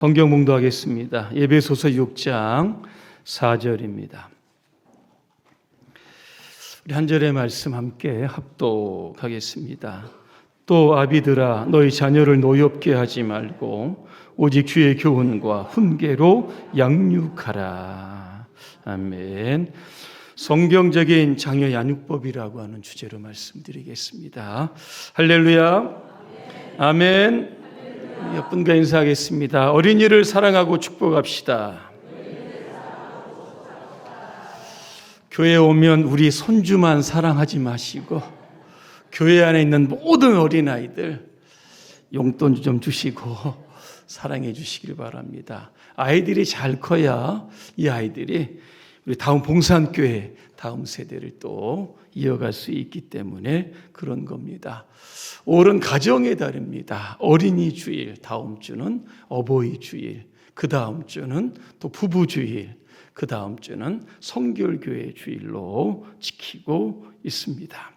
성경 봉도하겠습니다. 예배소서 6장 4절입니다. 우리 한 절의 말씀 함께 합독하겠습니다. 또 아비들아 너희 자녀를 노엽게 하지 말고 오직 주의 교훈과 훈계로 양육하라. 아멘. 성경적인 장녀 양육법이라고 하는 주제로 말씀드리겠습니다. 할렐루야. 아멘. 옆분과 인사하겠습니다. 어린이를 사랑하고 축복합시다. 교회 오면 우리 손주만 사랑하지 마시고 교회 안에 있는 모든 어린아이들 용돈 좀 주시고 사랑해 주시길 바랍니다. 아이들이 잘 커야 이 아이들이 우리 다음 봉산교회 다음 세대를 또 이어갈 수 있기 때문에 그런 겁니다. 올은 가정의 달입니다. 어린이 주일, 다음 주는 어버이 주일, 그 다음 주는 또 부부 주일, 그 다음 주는 성결교회 주일로 지키고 있습니다.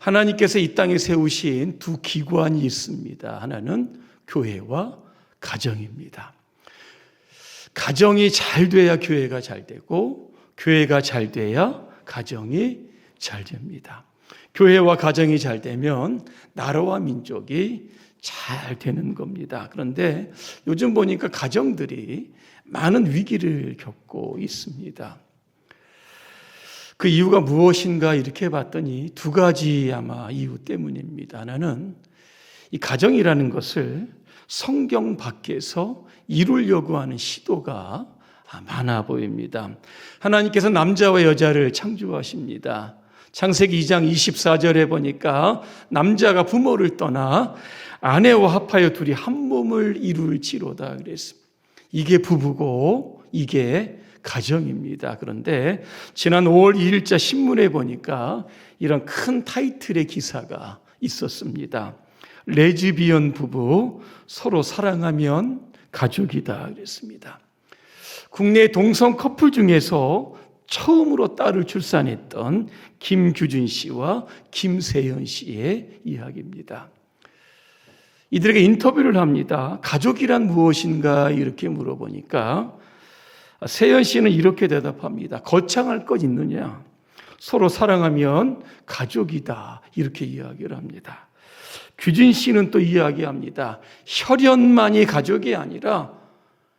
하나님께서 이 땅에 세우신 두 기관이 있습니다. 하나는 교회와 가정입니다. 가정이 잘 돼야 교회가 잘 되고 교회가 잘 돼야 가정이 잘 됩니다. 교회와 가정이 잘 되면 나라와 민족이 잘 되는 겁니다. 그런데 요즘 보니까 가정들이 많은 위기를 겪고 있습니다. 그 이유가 무엇인가 이렇게 봤더니 두 가지 아마 이유 때문입니다. 하나는 이 가정이라는 것을 성경 밖에서 이루려고 하는 시도가 많아 보입니다. 하나님께서 남자와 여자를 창조하십니다. 창세기 2장 24절에 보니까 남자가 부모를 떠나 아내와 합하여 둘이 한 몸을 이룰지로다 그랬습니다. 이게 부부고 이게 가정입니다. 그런데 지난 5월 2일자 신문에 보니까 이런 큰 타이틀의 기사가 있었습니다. 레즈비언 부부 서로 사랑하면 가족이다 그랬습니다. 국내 동성 커플 중에서 처음으로 딸을 출산했던 김규준 씨와 김세현 씨의 이야기입니다. 이들에게 인터뷰를 합니다. 가족이란 무엇인가 이렇게 물어보니까 세현 씨는 이렇게 대답합니다. 거창할 것 있느냐? 서로 사랑하면 가족이다. 이렇게 이야기를 합니다. 규진 씨는 또 이야기합니다. 혈연만이 가족이 아니라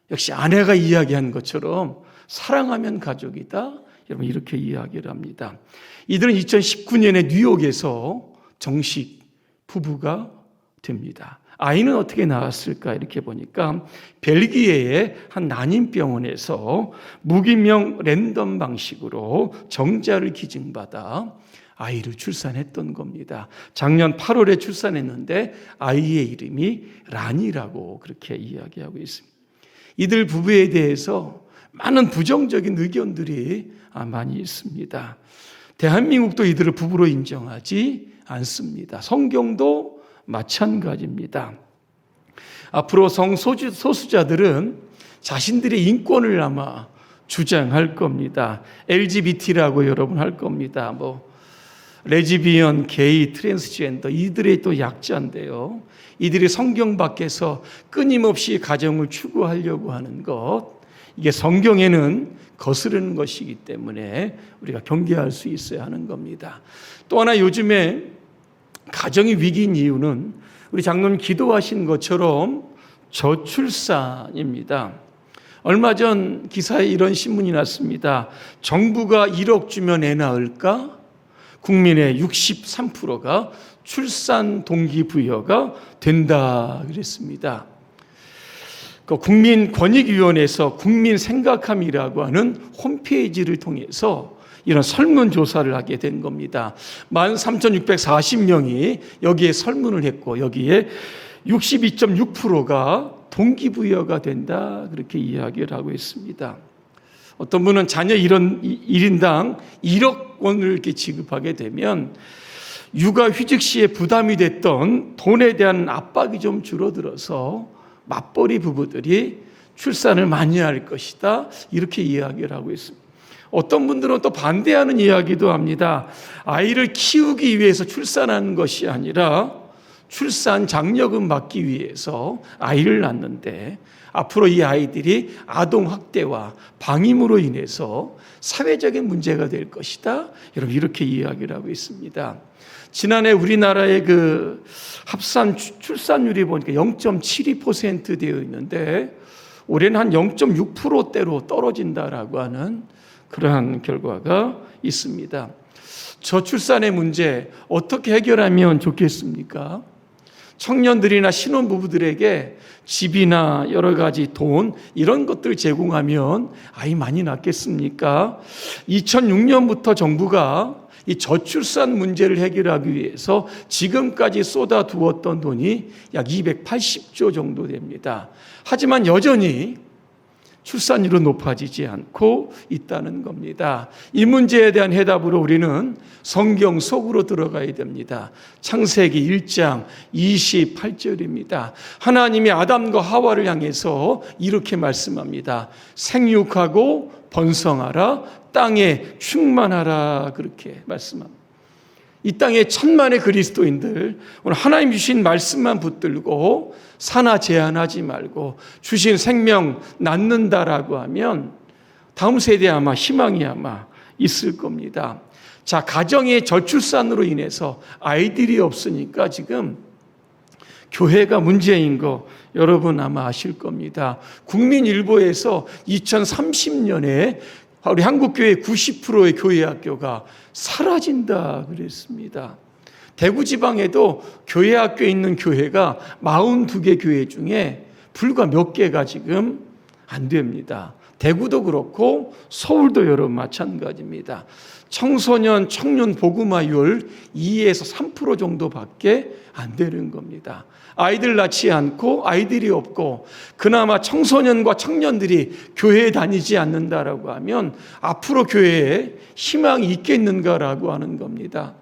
역시 아내가 이야기한 것처럼 사랑하면 가족이다. 여러분 이렇게 이야기를 합니다. 이들은 2019년에 뉴욕에서 정식 부부가 됩니다. 아이는 어떻게 나왔을까 이렇게 보니까 벨기에의 한 난임병원에서 무기명 랜덤 방식으로 정자를 기증받아 아이를 출산했던 겁니다. 작년 8월에 출산했는데 아이의 이름이 란이라고 그렇게 이야기하고 있습니다. 이들 부부에 대해서 많은 부정적인 의견들이 많이 있습니다. 대한민국도 이들을 부부로 인정하지 않습니다. 성경도 마찬가지입니다. 앞으로 성소수자들은 자신들의 인권을 아마 주장할 겁니다. LGBT라고 여러분 할 겁니다. 뭐 레즈비언, 게이, 트랜스젠더 이들의 또 약자인데요. 이들이 성경 밖에서 끊임없이 가정을 추구하려고 하는 것 이게 성경에는 거스르는 것이기 때문에 우리가 경계할 수 있어야 하는 겁니다. 또 하나 요즘에 가정이 위기인 이유는 우리 장로님 기도하신 것처럼 저출산입니다. 얼마 전 기사에 이런 신문이 났습니다. 정부가 1억 주면 애 낳을까? 국민의 63%가 출산 동기부여가 된다 그랬습니다. 그 국민권익위원회에서 국민 생각함이라고 하는 홈페이지를 통해서 이런 설문조사를 하게 된 겁니다. 13,640명이 여기에 설문을 했고 여기에 62.6%가 동기부여가 된다 그렇게 이야기를 하고 있습니다. 어떤 분은 자녀 1인당 1억 원을 이렇게 지급하게 되면 육아 휴직 시에 부담이 됐던 돈에 대한 압박이 좀 줄어들어서 맞벌이 부부들이 출산을 많이 할 것이다. 이렇게 이야기를 하고 있습니다. 어떤 분들은 또 반대하는 이야기도 합니다. 아이를 키우기 위해서 출산하는 것이 아니라 출산 장려금 받기 위해서 아이를 낳는데 앞으로 이 아이들이 아동 학대와 방임으로 인해서 사회적인 문제가 될 것이다. 여러분 이렇게 이야기를 하고 있습니다. 지난해 우리나라의 그 합산 출- 출산율이 보니까 0.72% 되어 있는데 올해는 한 0.6%대로 떨어진다라고 하는 그러한 결과가 있습니다. 저출산의 문제 어떻게 해결하면 좋겠습니까? 청년들이나 신혼부부들에게 집이나 여러 가지 돈 이런 것들 제공하면 아이 많이 낳겠습니까? 2006년부터 정부가 이 저출산 문제를 해결하기 위해서 지금까지 쏟아두었던 돈이 약 280조 정도 됩니다. 하지만 여전히 출산율은 높아지지 않고 있다는 겁니다. 이 문제에 대한 해답으로 우리는 성경 속으로 들어가야 됩니다. 창세기 1장 28절입니다. 하나님이 아담과 하와를 향해서 이렇게 말씀합니다. 생육하고 번성하라, 땅에 충만하라. 그렇게 말씀합니다. 이 땅에 천만의 그리스도인들 오늘 하나님 주신 말씀만 붙들고 사나 제한하지 말고 주신 생명 낳는다라고 하면 다음 세대에 아마 희망이 아마 있을 겁니다. 자, 가정의 저출산으로 인해서 아이들이 없으니까 지금 교회가 문제인 거 여러분 아마 아실 겁니다. 국민일보에서 2030년에 우리 한국교회 90%의 교회 학교가 사라진다 그랬습니다. 대구 지방에도 교회 학교에 있는 교회가 42개 교회 중에 불과 몇 개가 지금 안 됩니다. 대구도 그렇고 서울도 여러분 마찬가지입니다. 청소년 청년 복음화율 2에서 3% 정도밖에 안 되는 겁니다. 아이들 낳지 않고 아이들이 없고 그나마 청소년과 청년들이 교회에 다니지 않는다라고 하면 앞으로 교회에 희망이 있겠는가라고 하는 겁니다.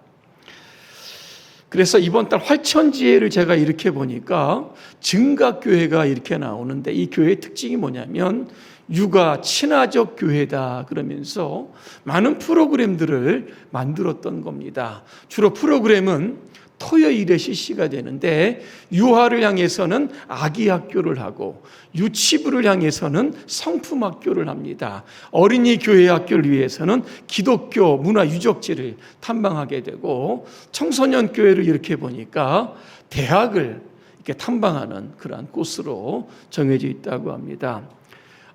그래서 이번 달 활천지혜를 제가 이렇게 보니까 증각교회가 이렇게 나오는데 이 교회의 특징이 뭐냐면 육아 친화적 교회다 그러면서 많은 프로그램들을 만들었던 겁니다. 주로 프로그램은 토요일에 실시가 되는데 유아를 향해서는 아기 학교를 하고 유치부를 향해서는 성품 학교를 합니다. 어린이 교회 학교를 위해서는 기독교 문화 유적지를 탐방하게 되고 청소년 교회를 이렇게 보니까 대학을 이렇게 탐방하는 그러한 코스로 정해져 있다고 합니다.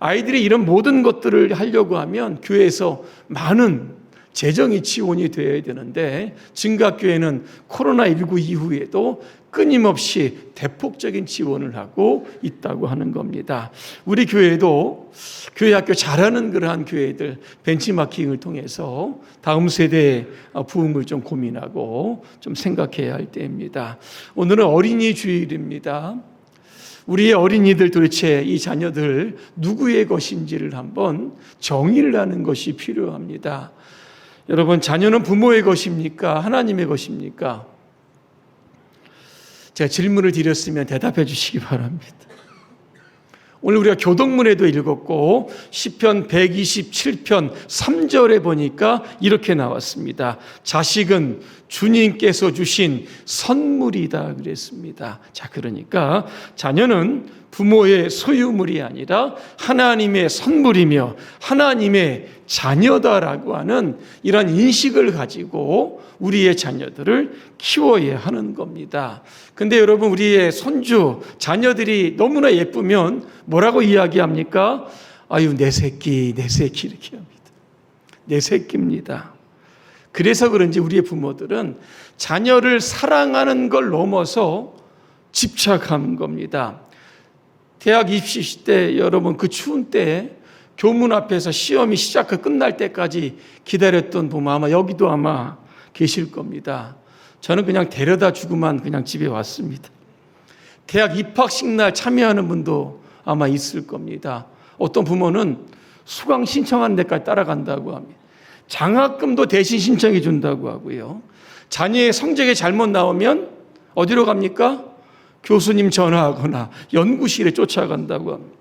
아이들이 이런 모든 것들을 하려고 하면 교회에서 많은 재정이 지원이 되어야 되는데 증각교회는 코로나19 이후에도 끊임없이 대폭적인 지원을 하고 있다고 하는 겁니다. 우리 교회도 교회 학교 잘하는 그러한 교회들 벤치마킹을 통해서 다음 세대의 부흥을 좀 고민하고 좀 생각해야 할 때입니다. 오늘은 어린이 주일입니다. 우리의 어린이들 도대체 이 자녀들 누구의 것인지를 한번 정의를 하는 것이 필요합니다. 여러분, 자녀는 부모의 것입니까? 하나님의 것입니까? 제가 질문을 드렸으면 대답해 주시기 바랍니다. 오늘 우리가 교동문에도 읽었고 시편 127편 3절에 보니까 이렇게 나왔습니다. 자식은 주님께서 주신 선물이다 그랬습니다. 자, 그러니까 자녀는 부모의 소유물이 아니라 하나님의 선물이며 하나님의 자녀다라고 하는 이런 인식을 가지고 우리의 자녀들을 키워야 하는 겁니다. 근데 여러분, 우리의 손주, 자녀들이 너무나 예쁘면 뭐라고 이야기합니까? 아유, 내 새끼, 내 새끼 이렇게 합니다. 내 새끼입니다. 그래서 그런지 우리의 부모들은 자녀를 사랑하는 걸 넘어서 집착한 겁니다. 대학 입시 때 여러분 그 추운 때 교문 앞에서 시험이 시작해 끝날 때까지 기다렸던 부모 아마 여기도 아마 계실 겁니다. 저는 그냥 데려다 주고만 그냥 집에 왔습니다. 대학 입학식 날 참여하는 분도 아마 있을 겁니다. 어떤 부모는 수강 신청하는 데까지 따라간다고 합니다. 장학금도 대신 신청해 준다고 하고요. 자녀의 성적이 잘못 나오면 어디로 갑니까? 교수님 전화하거나 연구실에 쫓아간다고 합니다.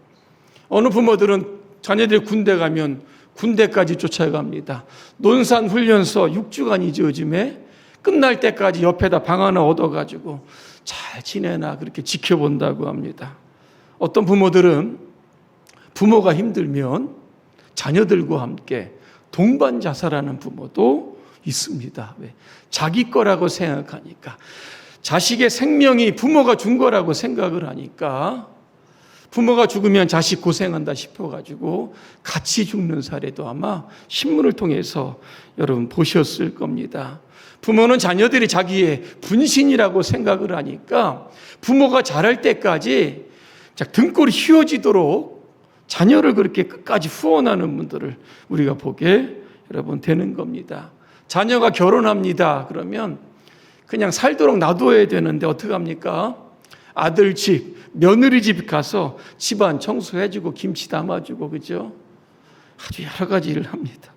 어느 부모들은 자녀들이 군대 가면 군대까지 쫓아갑니다. 논산 훈련소 6주간이죠, 요즘에. 끝날 때까지 옆에다 방 하나 얻어가지고 잘 지내나 그렇게 지켜본다고 합니다. 어떤 부모들은 부모가 힘들면 자녀들과 함께 동반 자살하는 부모도 있습니다. 왜? 자기 거라고 생각하니까. 자식의 생명이 부모가 준 거라고 생각을 하니까 부모가 죽으면 자식 고생한다 싶어가지고 같이 죽는 사례도 아마 신문을 통해서 여러분 보셨을 겁니다. 부모는 자녀들이 자기의 분신이라고 생각을 하니까 부모가 자랄 때까지 자, 등골이 휘어지도록 자녀를 그렇게 끝까지 후원하는 분들을 우리가 보게 여러분 되는 겁니다. 자녀가 결혼합니다. 그러면 그냥 살도록 놔둬야 되는데 어떡합니까? 아들 집, 며느리 집 가서 집안 청소해주고 김치 담아주고 그죠? 아주 여러 가지 일을 합니다.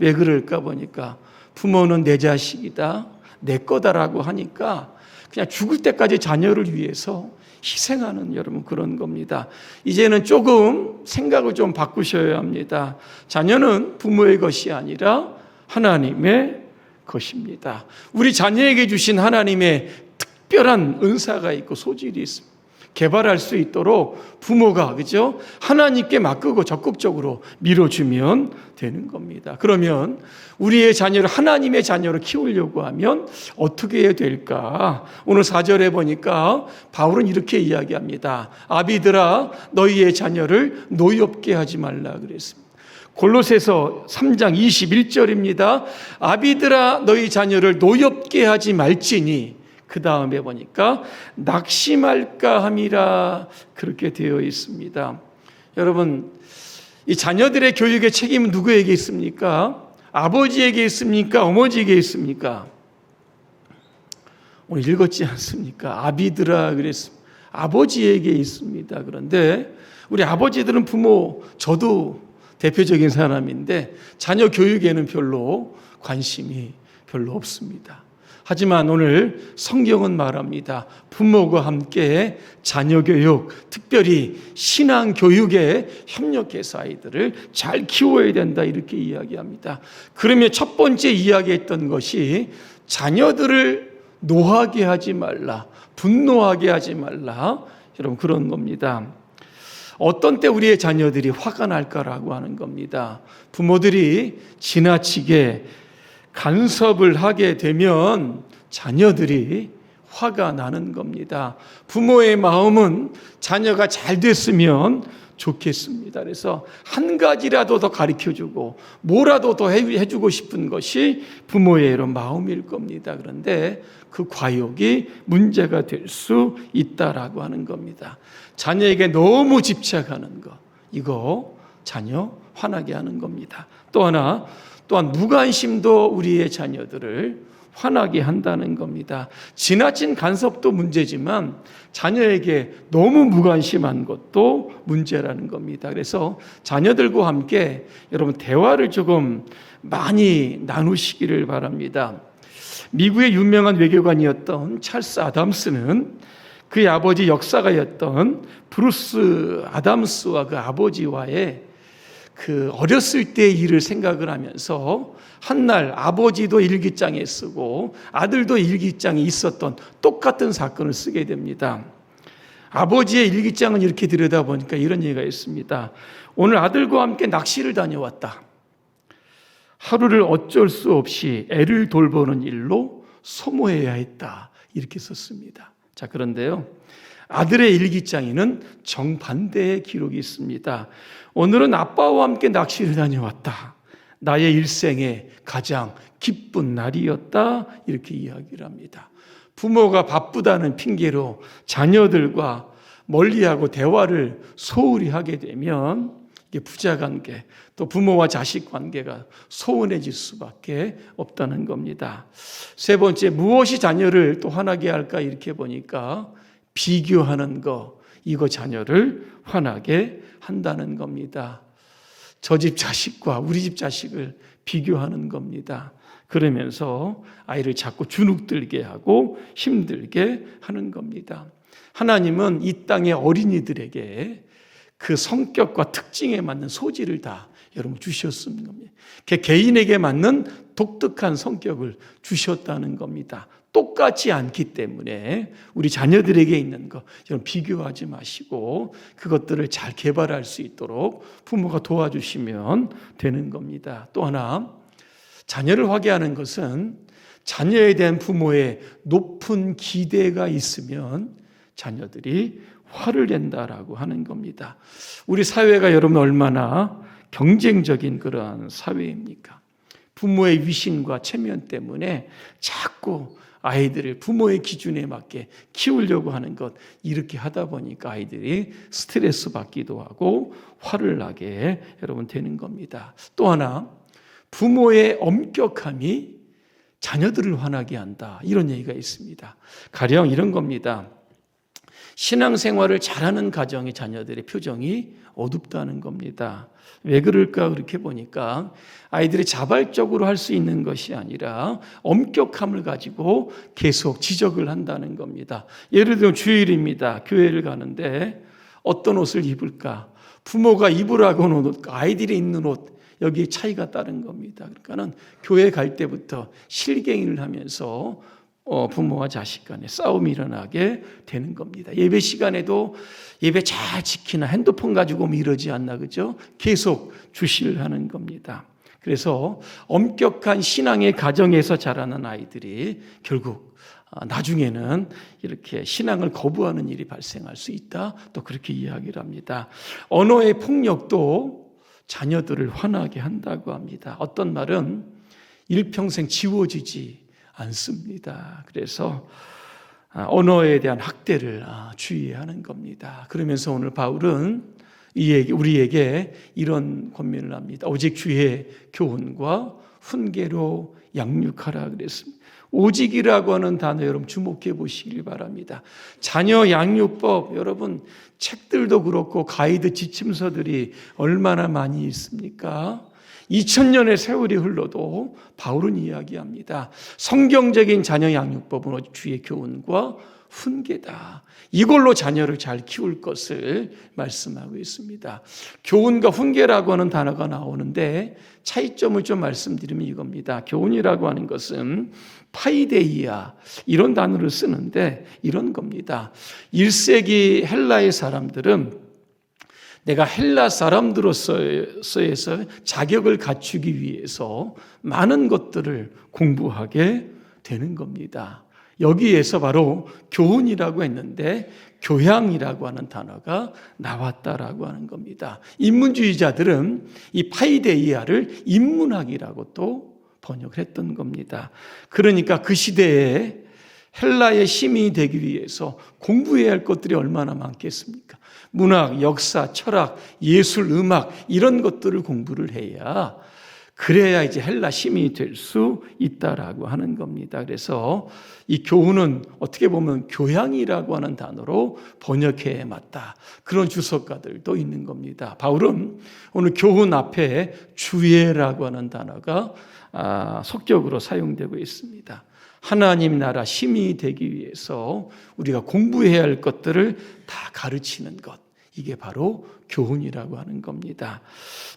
왜 그럴까 보니까 부모는 내 자식이다, 내 거다라고 하니까 그냥 죽을 때까지 자녀를 위해서 희생하는 여러분 그런 겁니다. 이제는 조금 생각을 좀 바꾸셔야 합니다. 자녀는 부모의 것이 아니라 하나님의 것입니다. 우리 자녀에게 주신 하나님의 특별한 은사가 있고 소질이 있습니다. 개발할 수 있도록 부모가 그죠? 하나님께 맡기고 적극적으로 밀어주면 되는 겁니다. 그러면 우리의 자녀를 하나님의 자녀로 키우려고 하면 어떻게 해야 될까? 오늘 4절에 보니까 바울은 이렇게 이야기합니다. 아비들아 너희의 자녀를 노엽게 하지 말라 그랬습니다. 골로새서 3장 21절입니다. 아비들아 너희 자녀를 노엽게 하지 말지니 그 다음에 보니까 낙심할까 함이라 그렇게 되어 있습니다. 여러분, 이 자녀들의 교육의 책임은 누구에게 있습니까? 아버지에게 있습니까? 어머니에게 있습니까? 오늘 읽었지 않습니까? 아비들아 그랬습니다. 아버지에게 있습니다. 그런데 우리 아버지들은 부모, 저도 대표적인 사람인데 자녀 교육에는 별로 관심이 별로 없습니다. 하지만 오늘 성경은 말합니다. 부모가 함께 자녀 교육, 특별히 신앙 교육에 협력해서 아이들을 잘 키워야 된다 이렇게 이야기합니다. 그러면 첫 번째 이야기했던 것이 자녀들을 노하게 하지 말라, 분노하게 하지 말라. 여러분 그런 겁니다. 어떤 때 우리의 자녀들이 화가 날까라고 하는 겁니다. 부모들이 지나치게 간섭을 하게 되면 자녀들이 화가 나는 겁니다. 부모의 마음은 자녀가 잘 됐으면 좋겠습니다. 그래서 한 가지라도 더 가르쳐 주고 뭐라도 더 해주고 싶은 것이 부모의 이런 마음일 겁니다. 그런데 그 과욕이 문제가 될 수 있다라고 하는 겁니다. 자녀에게 너무 집착하는 것, 이거 자녀 화나게 하는 겁니다. 또 하나, 또한 무관심도 우리의 자녀들을 화나게 한다는 겁니다. 지나친 간섭도 문제지만 자녀에게 너무 무관심한 것도 문제라는 겁니다. 그래서 자녀들과 함께 여러분 대화를 조금 많이 나누시기를 바랍니다. 미국의 유명한 외교관이었던 찰스 아담스는 그의 아버지 역사가였던 브루스 아담스와 그 아버지와의 그 어렸을 때의 일을 생각을 하면서 한날 아버지도 일기장에 쓰고 아들도 일기장에 있었던 똑같은 사건을 쓰게 됩니다. 아버지의 일기장은 이렇게 들여다보니까 이런 얘기가 있습니다. 오늘 아들과 함께 낚시를 다녀왔다. 하루를 어쩔 수 없이 애를 돌보는 일로 소모해야 했다. 이렇게 썼습니다. 자, 그런데요. 아들의 일기장에는 정반대의 기록이 있습니다. 오늘은 아빠와 함께 낚시를 다녀왔다. 나의 일생에 가장 기쁜 날이었다. 이렇게 이야기를 합니다. 부모가 바쁘다는 핑계로 자녀들과 멀리하고 대화를 소홀히 하게 되면 부자 관계, 또 부모와 자식 관계가 소원해질 수밖에 없다는 겁니다. 세 번째, 무엇이 자녀를 또 화나게 할까 이렇게 보니까 비교하는 거, 이거 자녀를 화나게 한다는 겁니다. 저 집 자식과 우리 집 자식을 비교하는 겁니다. 그러면서 아이를 자꾸 주눅들게 하고 힘들게 하는 겁니다. 하나님은 이 땅의 어린이들에게 그 성격과 특징에 맞는 소질을 다 여러분 주셨습니다. 개인에게 맞는 독특한 성격을 주셨다는 겁니다. 똑같지 않기 때문에 우리 자녀들에게 있는 거 이런 비교하지 마시고 그것들을 잘 개발할 수 있도록 부모가 도와주시면 되는 겁니다. 또 하나 자녀를 화게하는 것은 자녀에 대한 부모의 높은 기대가 있으면 자녀들이 화를 낸다라고 하는 겁니다. 우리 사회가 여러분 얼마나 경쟁적인 그러한 사회입니까? 부모의 위신과 체면 때문에 자꾸 아이들을 부모의 기준에 맞게 키우려고 하는 것 이렇게 하다 보니까 아이들이 스트레스 받기도 하고 화를 나게 여러분 되는 겁니다. 또 하나 부모의 엄격함이 자녀들을 화나게 한다. 이런 얘기가 있습니다. 가령 이런 겁니다. 신앙생활을 잘하는 가정의 자녀들의 표정이 어둡다는 겁니다. 왜 그럴까 그렇게 보니까 아이들이 자발적으로 할 수 있는 것이 아니라 엄격함을 가지고 계속 지적을 한다는 겁니다. 예를 들면 주일입니다. 교회를 가는데 어떤 옷을 입을까? 부모가 입으라고 하는 옷, 아이들이 입는 옷, 여기에 차이가 따른 겁니다. 그러니까는 교회 갈 때부터 실갱이를 하면서 어, 부모와 자식 간에 싸움이 일어나게 되는 겁니다. 예배 시간에도 예배 잘 지키나 핸드폰 가지고 뭐 이러지 않나 그죠? 계속 주시를 하는 겁니다. 그래서 엄격한 신앙의 가정에서 자라는 아이들이 결국 아, 나중에는 이렇게 신앙을 거부하는 일이 발생할 수 있다. 또 그렇게 이야기를 합니다. 언어의 폭력도 자녀들을 화나게 한다고 합니다. 어떤 말은 일평생 지워지지 않습니다. 그래서 아, 언어에 대한 학대를 아, 주의해야 하는 겁니다. 그러면서 오늘 바울은 우리에게 이런 권면을 합니다. 오직 주의 교훈과 훈계로 양육하라 그랬습니다. 오직이라고 하는 단어 여러분 주목해 보시길 바랍니다. 자녀 양육법 여러분 책들도 그렇고 가이드 지침서들이 얼마나 많이 있습니까? 2000년의 세월이 흘러도 바울은 이야기합니다. 성경적인 자녀 양육법은 주의 교훈과 훈계다. 이걸로 자녀를 잘 키울 것을 말씀하고 있습니다. 교훈과 훈계라고 하는 단어가 나오는데 차이점을 좀 말씀드리면 이겁니다. 교훈이라고 하는 것은 파이데이아 이런 단어를 쓰는데 이런 겁니다. 1세기 헬라의 사람들은 내가 헬라 사람들로서에서 자격을 갖추기 위해서 많은 것들을 공부하게 되는 겁니다. 여기에서 바로 교훈이라고 했는데 교양이라고 하는 단어가 나왔다라고 하는 겁니다. 인문주의자들은 이 파이데이아를 인문학이라고 또 번역을 했던 겁니다. 그러니까 그 시대에 헬라의 시민이 되기 위해서 공부해야 할 것들이 얼마나 많겠습니까? 문학, 역사, 철학, 예술, 음악 이런 것들을 공부를 해야 그래야 이제 헬라 시민이 될 수 있다라고 하는 겁니다. 그래서 이 교훈은 어떻게 보면 교양이라고 하는 단어로 번역해 맞다. 그런 주석가들도 있는 겁니다. 바울은 오늘 교훈 앞에 주예라고 하는 단어가 아, 속격으로 사용되고 있습니다. 하나님 나라 시민이 되기 위해서 우리가 공부해야 할 것들을 다 가르치는 것. 이게 바로 교훈이라고 하는 겁니다.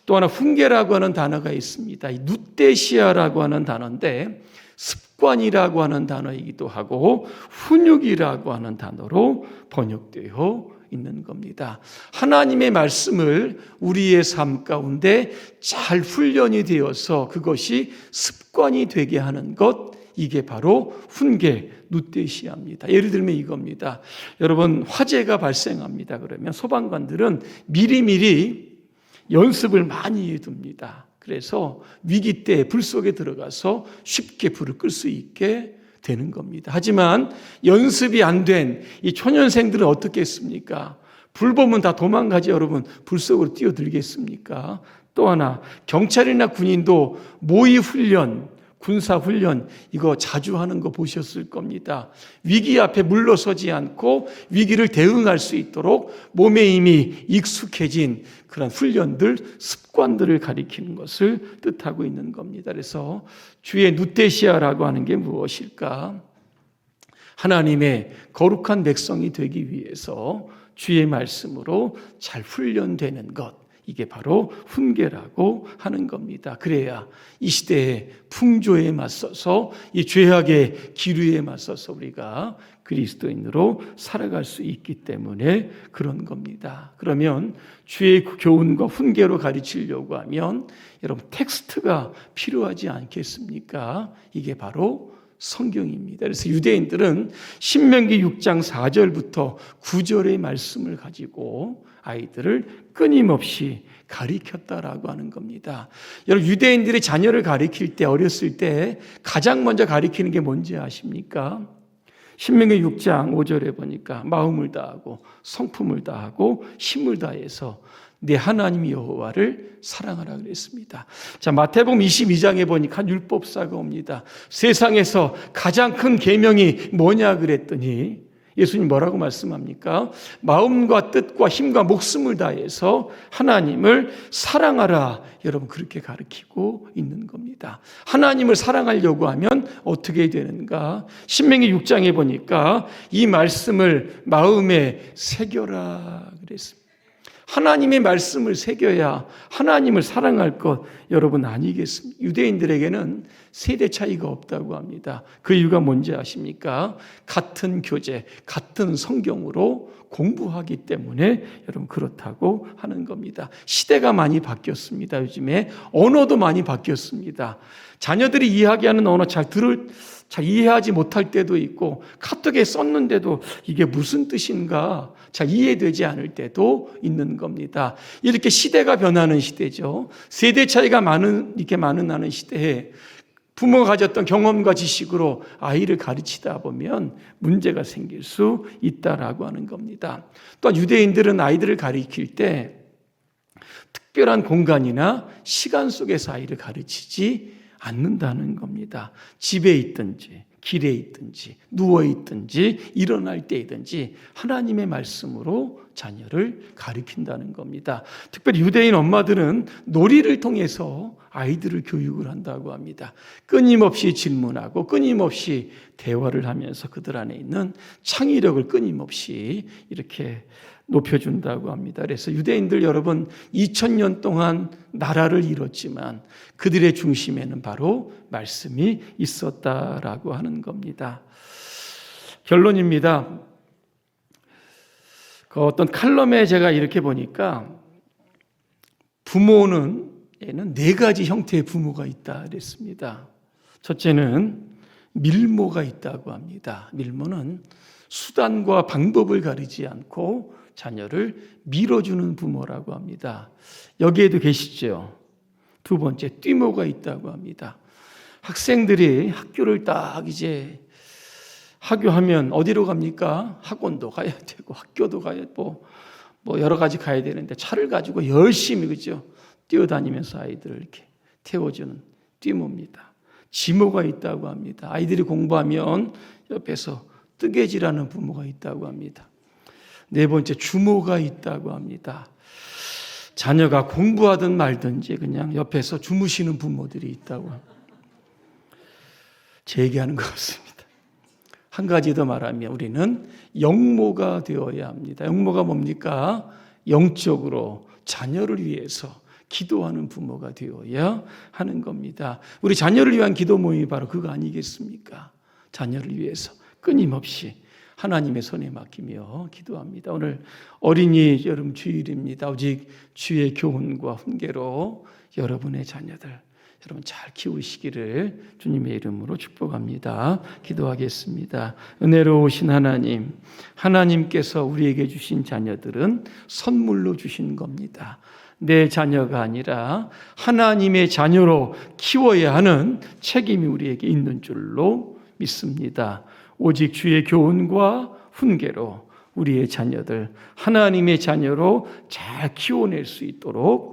또 하나 훈계라고 하는 단어가 있습니다. 이 누데시아라고 하는 단어인데 습관이라고 하는 단어이기도 하고 훈육이라고 하는 단어로 번역되어 있는 겁니다. 하나님의 말씀을 우리의 삶 가운데 잘 훈련이 되어서 그것이 습관이 되게 하는 것 이게 바로 훈계 누데시아입니다. 예를 들면 이겁니다. 여러분 화재가 발생합니다. 그러면 소방관들은 미리미리 연습을 많이 해둡니다. 그래서 위기 때 불 속에 들어가서 쉽게 불을 끌 수 있게 되는 겁니다. 하지만 연습이 안 된 이 초년생들은 어떻게 했습니까? 불 보면 다 도망가지 여러분 불 속으로 뛰어들겠습니까? 또 하나 경찰이나 군인도 모의 훈련 군사 훈련 이거 자주 하는 거 보셨을 겁니다. 위기 앞에 물러서지 않고 위기를 대응할 수 있도록 몸에 이미 익숙해진 그런 훈련들, 습관들을 가리키는 것을 뜻하고 있는 겁니다. 그래서 주의 누테시아라고 하는 게 무엇일까? 하나님의 거룩한 백성이 되기 위해서 주의 말씀으로 잘 훈련되는 것. 이게 바로 훈계라고 하는 겁니다. 그래야 이 시대의 풍조에 맞서서 이 죄악의 기류에 맞서서 우리가 그리스도인으로 살아갈 수 있기 때문에 그런 겁니다. 그러면 주의 교훈과 훈계로 가르치려고 하면 여러분 텍스트가 필요하지 않겠습니까? 이게 바로 성경입니다. 그래서 유대인들은 신명기 6장 4절부터 9절의 말씀을 가지고 아이들을 끊임없이 가리켰다라고 하는 겁니다. 여러분 유대인들이 자녀를 가리킬 때 어렸을 때 가장 먼저 가리키는 게 뭔지 아십니까? 신명기 6장 5절에 보니까 마음을 다하고 성품을 다하고 힘을 다해서 내 하나님 여호와를 사랑하라 그랬습니다. 자, 마태복음 22장에 보니까 한 율법사가 옵니다. 세상에서 가장 큰 계명이 뭐냐 그랬더니 예수님 뭐라고 말씀합니까? 마음과 뜻과 힘과 목숨을 다해서 하나님을 사랑하라. 여러분 그렇게 가르치고 있는 겁니다. 하나님을 사랑하려고 하면 어떻게 되는가? 신명기 6장에 보니까 이 말씀을 마음에 새겨라 그랬습니다. 하나님의 말씀을 새겨야 하나님을 사랑할 것 여러분 아니겠습니까? 유대인들에게는 세대 차이가 없다고 합니다. 그 이유가 뭔지 아십니까? 같은 교재, 같은 성경으로 공부하기 때문에 여러분 그렇다고 하는 겁니다. 시대가 많이 바뀌었습니다. 요즘에 언어도 많이 바뀌었습니다. 자녀들이 이야기하는 언어 잘 들을 잘 이해하지 못할 때도 있고 카톡에 썼는데도 이게 무슨 뜻인가 잘 이해되지 않을 때도 있는 겁니다. 이렇게 시대가 변하는 시대죠. 세대 차이가 많은 이렇게 많은 나는 시대에 부모가 가졌던 경험과 지식으로 아이를 가르치다 보면 문제가 생길 수 있다라고 하는 겁니다. 또 유대인들은 아이들을 가르칠 때 특별한 공간이나 시간 속에서 아이를 가르치지 않는다는 겁니다. 집에 있든지, 길에 있든지, 누워 있든지, 일어날 때이든지 하나님의 말씀으로 자녀를 가리킨다는 겁니다. 특별히 유대인 엄마들은 놀이를 통해서 아이들을 교육을 한다고 합니다. 끊임없이 질문하고 끊임없이 대화를 하면서 그들 안에 있는 창의력을 끊임없이 이렇게 높여준다고 합니다. 그래서 유대인들 여러분 2000년 동안 나라를 이뤘지만 그들의 중심에는 바로 말씀이 있었다라고 하는 겁니다. 결론입니다. 그 어떤 칼럼에 제가 이렇게 보니까 부모는 에는 네 가지 형태의 부모가 있다 그랬습니다. 첫째는 밀모가 있다고 합니다. 밀모는 수단과 방법을 가리지 않고 자녀를 밀어주는 부모라고 합니다. 여기에도 계시죠. 두 번째, 띠모가 있다고 합니다. 학생들이 학교를 딱 이제 학교하면 어디로 갑니까? 학원도 가야 되고 학교도 가야 뭐, 뭐 여러 가지 가야 되는데 차를 가지고 열심히 그죠? 뛰어다니면서 아이들을 이렇게 태워주는 띠모입니다. 지모가 있다고 합니다. 아이들이 공부하면 옆에서 뜨개질하는 부모가 있다고 합니다. 네 번째 주모가 있다고 합니다. 자녀가 공부하든 말든지 그냥 옆에서 주무시는 부모들이 있다고. 제 얘기하는 것 같습니다. 한 가지 더 말하면 우리는 영모가 되어야 합니다. 영모가 뭡니까? 영적으로 자녀를 위해서 기도하는 부모가 되어야 하는 겁니다. 우리 자녀를 위한 기도 모임이 바로 그거 아니겠습니까? 자녀를 위해서 끊임없이 하나님의 손에 맡기며 기도합니다. 오늘 어린이 여름 주일입니다. 오직 주의 교훈과 훈계로 여러분의 자녀들 여러분 잘 키우시기를 주님의 이름으로 축복합니다. 기도하겠습니다. 은혜로우신 하나님, 하나님께서 우리에게 주신 자녀들은 선물로 주신 겁니다. 내 자녀가 아니라 하나님의 자녀로 키워야 하는 책임이 우리에게 있는 줄로 믿습니다. 오직 주의 교훈과 훈계로 우리의 자녀들 하나님의 자녀로 잘 키워낼 수 있도록